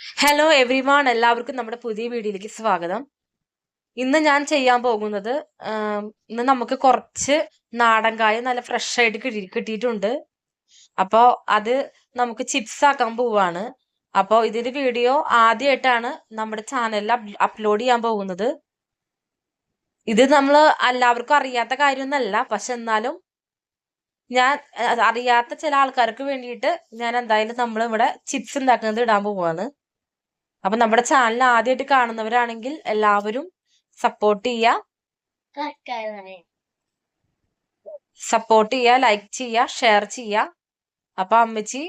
Hello everyone എല്ലാവർക്കും നമ്മുടെ പുതിയ വീഡിയോയിലേക്ക് സ്വാഗതം. ഇന്ന് ഞാൻ ചെയ്യാൻ പോകുന്നത് ഇന്ന് നമുക്ക് കുറച്ച് നാടൻ കായ നല്ല ഫ്രഷ് ആയിട്ട് കിട്ടി കിട്ടിയിട്ടുണ്ട്. അപ്പോൾ അത് നമുക്ക് ചിപ്സ് ആക്കാൻ പോവാണ്. അപ്പോൾ ഇതിന്റെ വീഡിയോ ആദ്യമായിട്ടാണ് നമ്മുടെ ചാനലിൽ അപ്ലോഡ് ചെയ്യാൻ പോകുന്നത്. ഇത് നമ്മൾ എല്ലാവർക്കും അറിയാത്ത കാര്യമൊന്നല്ല പക്ഷെ എന്നാലും ഞാൻ അറിയാത്ത ചില ആൾക്കാർക്ക് വേണ്ടിയിട്ട് ഞാൻ എന്തായാലും നമ്മൾ ഇവിടെ ചിപ്സ് ഉണ്ടാക്കുന്നത് ഇടാൻ പോവാണ്. അപ്പൊ നമ്മുടെ ചാനൽ ആദ്യമായിട്ട് കാണുന്നവരാണെങ്കിൽ എല്ലാവരും സപ്പോർട്ട് ചെയ്യുക സപ്പോർട്ട് ചെയ്യുക ലൈക്ക് ചെയ്യുക ഷെയർ ചെയ്യുക അപ്പൊ അമ്മച്ചി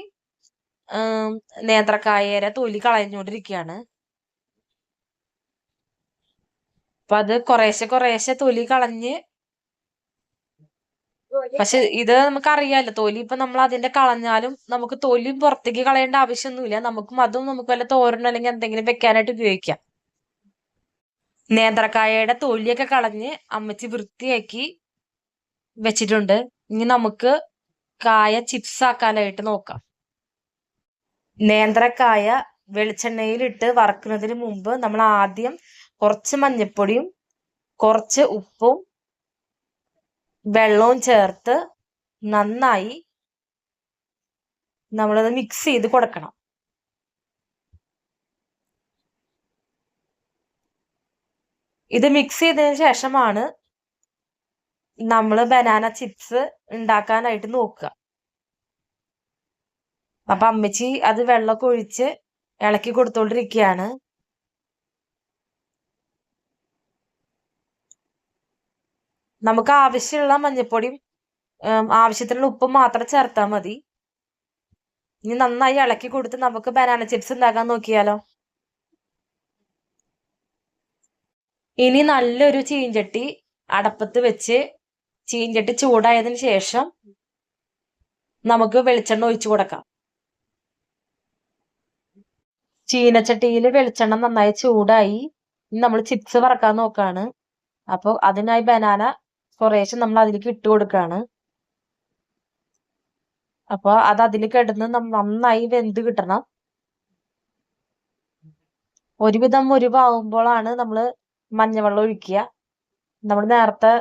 ഉം, നേന്ത്രക്കായയുടെ തൊലി കളഞ്ഞുകൊണ്ടിരിക്കുകയാണ് അപ്പൊ അത് കുറേശ്ശെ കുറേശ്ശെ തൊലി കളഞ്ഞ് പക്ഷെ ഇത് നമുക്ക് അറിയാലോ തൊലി ഇപ്പൊ നമ്മൾ അതിന്റെ കളഞ്ഞാലും നമുക്ക് തൊലി പുറത്തേക്ക് കളയേണ്ട ആവശ്യമൊന്നുമില്ല. നമുക്കും അതും നമുക്ക് വല്ല തോരനോ അല്ലെങ്കിൽ എന്തെങ്കിലും വെക്കാനായിട്ട് ഉപയോഗിക്കാം. നേന്ത്രക്കായയുടെ തൊലിയൊക്കെ കളഞ്ഞ് അമ്മച്ചി വൃത്തിയാക്കി വെച്ചിട്ടുണ്ട്. ഇനി നമുക്ക് കായ ചിപ്സ് ആക്കാനായിട്ട് നോക്കാം. നേന്ത്രക്കായ വെളിച്ചെണ്ണയിലിട്ട് വറക്കുന്നതിന് മുമ്പ് നമ്മൾ ആദ്യം കുറച്ച് മഞ്ഞപ്പൊടിയും കുറച്ച് ഉപ്പും വെള്ളവും ചേർത്ത് നന്നായി നമ്മളത് മിക്സ് ചെയ്ത് കൊടുക്കണം. ഇത് മിക്സ് ചെയ്തതിന് ശേഷമാണ് നമ്മൾ ബനാന ചിപ്സ് ഉണ്ടാക്കാനായിട്ട് നോക്കുക. അപ്പൊ അമ്മച്ചി അത് വെള്ളമൊക്കെ ഒഴിച്ച് ഇളക്കി കൊടുത്തോണ്ടിരിക്കുകയാണ്. നമുക്ക് ആവശ്യമുള്ള മഞ്ഞൾപ്പൊടിയും ആവശ്യത്തിനുള്ള ഉപ്പും മാത്രം ചേർത്താൽ മതി. ഇനി നന്നായി ഇളക്കി കൊടുത്ത് നമുക്ക് ബനാന ചിപ്സ് ഉണ്ടാക്കാൻ നോക്കിയാലോ? ഇനി നല്ലൊരു ചീഞ്ചട്ടി അടപ്പത്ത് വെച്ച് ചീഞ്ചട്ടി ചൂടായതിനു ശേഷം നമുക്ക് വെളിച്ചെണ്ണ ഒഴിച്ചു കൊടുക്കാം. ചീനച്ചട്ടിയിൽ വെളിച്ചെണ്ണ നന്നായി ചൂടായി. നമ്മൾ ചിപ്സ് വറക്കാൻ നോക്കാണ്. അപ്പോൾ അതിനായി ബനാന കുറേശ്ശെ നമ്മൾ അതിലേക്ക് ഇട്ട് കൊടുക്കാണ്. അപ്പൊ അത് അതിൽ കിടന്ന് നന്നായി വെന്ത് കിട്ടണം. ഒരുവിധം മുരിവാകുമ്പോഴാണ് നമ്മൾ മഞ്ഞവെള്ളം ഒഴിക്കുക. നമ്മൾ നേരത്തെ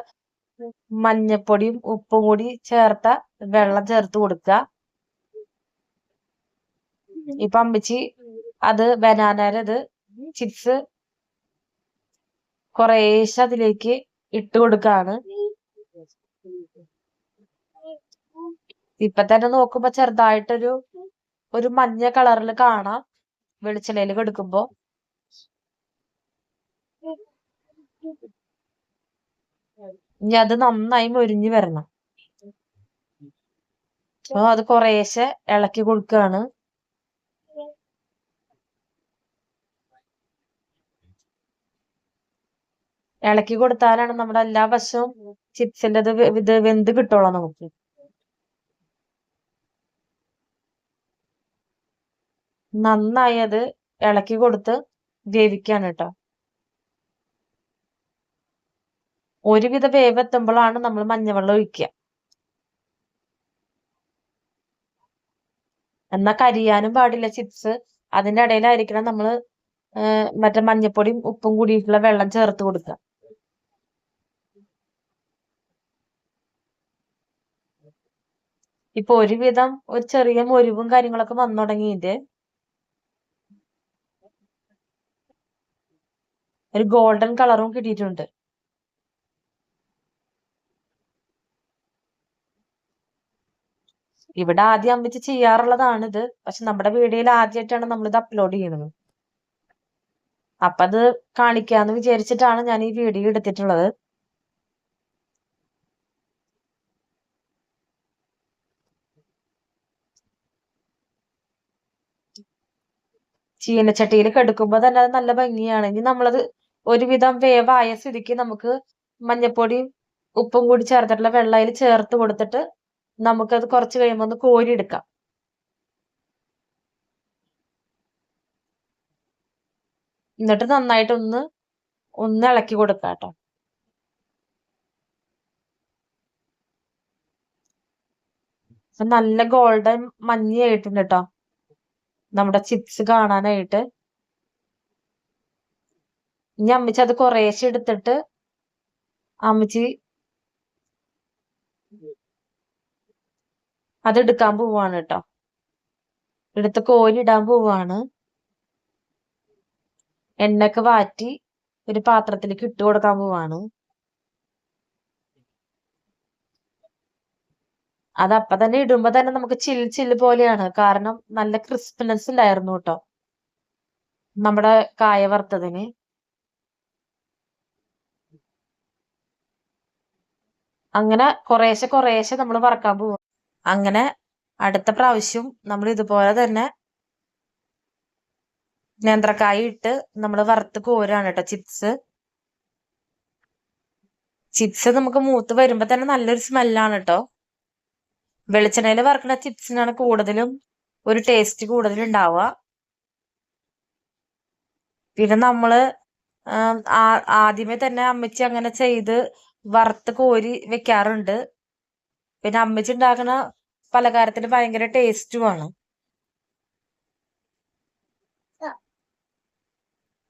മഞ്ഞപ്പൊടിയും ഉപ്പും കൂടി ചേർത്ത വെള്ളം ചേർത്ത് കൊടുക്കുക. ഇപ്പൊ അമ്മച്ചി അത് ബനാനയുടെ ഇത് ചിപ്സ് കുറേശ്ശെ അതിലേക്ക് ഇട്ട് കൊടുക്കാണ്. ഇപ്പൊ തന്നെ നോക്കുമ്പോ ചെറുതായിട്ടൊരു ഒരു മഞ്ഞ കളറിൽ കാണാം വെളിച്ചെണ്ണയിൽ കെടുക്കുമ്പോ ഇനി അത് നന്നായി മൊരിഞ്ഞു വരണം. അപ്പൊ അത് കുറേശ്ശെ ഇളക്കി കൊടുക്കുകയാണ് ഇളക്കി കൊടുത്താലാണ് നമ്മുടെ എല്ലാ വശവും ചിപ്സിന്റെ ഇത് ഇത് വെന്ത് കിട്ടുള്ളൂ നമുക്ക്. നന്നായി അത് ഇളക്കി കൊടുത്ത് വേവിക്കാണ് കേട്ടോ. ഒരുവിധ വേവെത്തുമ്പോഴാണ് നമ്മൾ മഞ്ഞവെള്ളം ഒഴിക്കുക. എന്നാ കരിയാനും പാടില്ല ചിപ്സ് അതിന്റെ ഇടയിലായിരിക്കണം നമ്മൾ മറ്റേ മഞ്ഞപ്പൊടിയും ഉപ്പും കൂടിയിട്ടുള്ള വെള്ളം ചേർത്ത് കൊടുക്കുക. ഇപ്പൊ ഒരുവിധം ഒരു ചെറിയ മുരിവും കാര്യങ്ങളൊക്കെ വന്നു തുടങ്ങിയിട്ട് ഒരു ഗോൾഡൻ കളറും കിട്ടിയിട്ടുണ്ട്. ഇവിടെ ആദ്യം അമ്മച്ചി ചെയ്യാറുള്ളതാണ് ഇത് പക്ഷെ നമ്മുടെ വീഡിയോയിൽ ആദ്യമായിട്ടാണ് നമ്മൾ ഇത് അപ്ലോഡ് ചെയ്യുന്നത്. അപ്പൊ അത് കാണിക്കാന്ന് വിചാരിച്ചിട്ടാണ് ഞാൻ ഈ വീഡിയോ എടുത്തിട്ടുള്ളത്. ചീനച്ചട്ടിയിൽ കെടുക്കുമ്പോ തന്നെ അത് നല്ല ഭംഗിയാണ്. ഇനി നമ്മളത് ഒരുവിധം വേവായ സ്ഥിതിക്ക് നമുക്ക് മഞ്ഞപ്പൊടിയും ഉപ്പും കൂടി ചേർത്തിട്ടുള്ള വെള്ളം അതിൽ ചേർത്ത് കൊടുത്തിട്ട് നമുക്കത് കുറച്ച് കഴിയുമ്പോൾ ഒന്ന് കോരിയെടുക്കാം. എന്നിട്ട് നന്നായിട്ട് ഒന്ന് ഒന്ന് ഇളക്കി കൊടുക്കാം കേട്ടോ. നല്ല ഗോൾഡൻ മഞ്ഞയായിട്ടുണ്ട് കേട്ടോ. നമ്മുടെ ചിപ്സ് കാണാനായിട്ട്. ഇനി അമ്മച്ചി അത് കുറേശ്ശെ എടുത്തിട്ട് അമ്മച്ചി അത് എടുക്കാൻ പോവാണ് കേട്ടോ എടുത്ത് കോരി ഇടാൻ പോവാണ്. എണ്ണയൊക്കെ വാറ്റി ഒരു പാത്രത്തിലേക്ക് ഇട്ട് കൊടുക്കാൻ പോവാണ്. അത് അപ്പൊ തന്നെ ഇടുമ്പോ തന്നെ നമുക്ക് ചില്ല് ചില്ല് പോലെയാണ്. കാരണം നല്ല ക്രിസ്പിനെസ് ഉണ്ടായിരുന്നു കേട്ടോ നമ്മുടെ കായ വറുത്തതിന്. അങ്ങനെ കുറേശ്ശെ കുറേശ്ശെ നമ്മൾ വറക്കാൻ പോകും അങ്ങനെ അടുത്ത പ്രാവശ്യം നമ്മൾ ഇതുപോലെ തന്നെ നേന്ത്രക്കായ ഇട്ട് നമ്മൾ വറുത്ത് കോരാണ് കേട്ടോ ചിപ്സ്. ചിപ്സ് നമുക്ക് മൂത്ത് വരുമ്പോ തന്നെ നല്ലൊരു സ്മെല്ലാണ് കേട്ടോ. വെളിച്ചെണ്ണയിൽ വറുക്കുന്ന ചിപ്സിനാണ് കൂടുതലും ഒരു ടേസ്റ്റ് കൂടുതൽ ഉണ്ടാവുക പിന്നെ നമ്മൾ ആദ്യമേ തന്നെ അമ്മച്ചി അങ്ങനെ ചെയ്ത് വറുത്ത് കോരി വെക്കാറുണ്ട്. പിന്നെ അമ്മച്ചി ഉണ്ടാക്കുന്ന പലഹാരത്തിന് ഭയങ്കര ടേസ്റ്റുമാണ്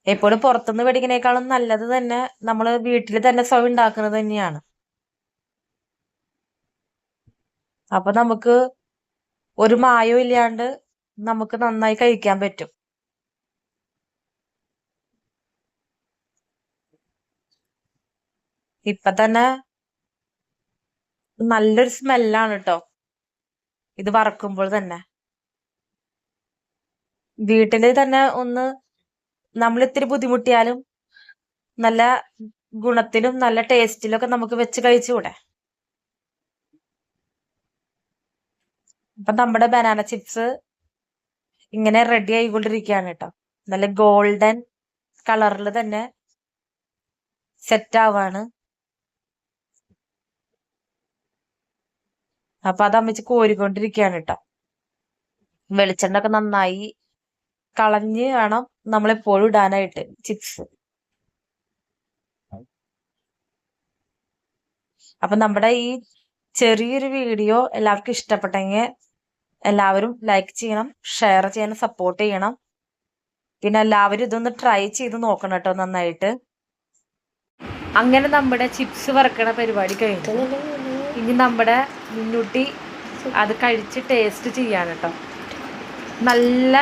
എപ്പോഴും പുറത്തുനിന്ന് മേടിക്കുന്നേക്കാളും നല്ലത് തന്നെ നമ്മൾ വീട്ടിൽ തന്നെ സ്വയം ഉണ്ടാക്കുന്നത് തന്നെയാണ്. അപ്പൊ നമുക്ക് ഒരു മായവും ഇല്ലാണ്ട് നമുക്ക് നന്നായി കഴിക്കാൻ പറ്റും. ഇപ്പൊ തന്നെ നല്ലൊരു സ്മെല്ലാണ് കേട്ടോ ഇത് വറക്കുമ്പോൾ തന്നെ. വീട്ടിൽ തന്നെ ഒന്ന് നമ്മൾ ഇത്തിരി ബുദ്ധിമുട്ടിയാലും നല്ല ഗുണത്തിലും നല്ല ടേസ്റ്റിലും ഒക്കെ നമുക്ക് വെച്ച് കഴിച്ചുകൂടെ. അപ്പൊ നമ്മുടെ ബനാന ചിപ്സ് ഇങ്ങനെ റെഡി ആയിക്കൊണ്ടിരിക്കുകയാണ് കേട്ടോ നല്ല ഗോൾഡൻ കളറിൽ തന്നെ സെറ്റ് ആവാണ്. അപ്പൊ അത് അമ്മച്ചി കോരിക്കൊണ്ടിരിക്കുകയാണ് കേട്ടോ വെളിച്ചെണ്ണ ഒക്കെ നന്നായി കളഞ്ഞ് വേണം നമ്മളെപ്പോഴും ഇടാനായിട്ട് ചിപ്സ്. അപ്പൊ നമ്മുടെ ഈ ചെറിയൊരു വീഡിയോ എല്ലാവർക്കും ഇഷ്ടപ്പെട്ടെങ്കിൽ എല്ലാവരും ലൈക്ക് ചെയ്യണം ഷെയർ ചെയ്യണം സപ്പോർട്ട് ചെയ്യണം. പിന്നെ എല്ലാവരും ഇതൊന്ന് ട്രൈ ചെയ്ത് നോക്കണം കേട്ടോ നന്നായിട്ട്. അങ്ങനെ നമ്മുടെ ചിപ്സ് വറക്കണ പരിപാടി കഴിഞ്ഞു. ഇനി നമ്മുടെ മുന്നൂട്ടി അത് കഴിച്ച് ടേസ്റ്റ് ചെയ്യാൻ കേട്ടോ നല്ല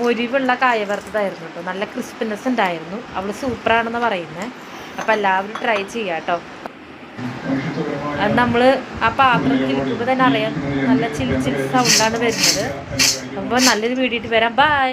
മുരിവുള്ള കായ വറുത്തതായിരുന്നു കേട്ടോ നല്ല ക്രിസ്പിനെസ് ഉണ്ടായിരുന്നു. അവൾ സൂപ്പറാണെന്ന് പറയുന്നത് അപ്പം എല്ലാവരും ട്രൈ ചെയ്യാം കേട്ടോ അത് നമ്മൾ ആ പാത്രത്തിൽ ഇരിക്കുമ്പോൾ തന്നെ അറിയാം. നല്ല ചില്ലി ചില്ലി സൗണ്ടാണ് വരുന്നത്. അപ്പോൾ നല്ലൊരു വീഡിയോ വരാം. ബൈ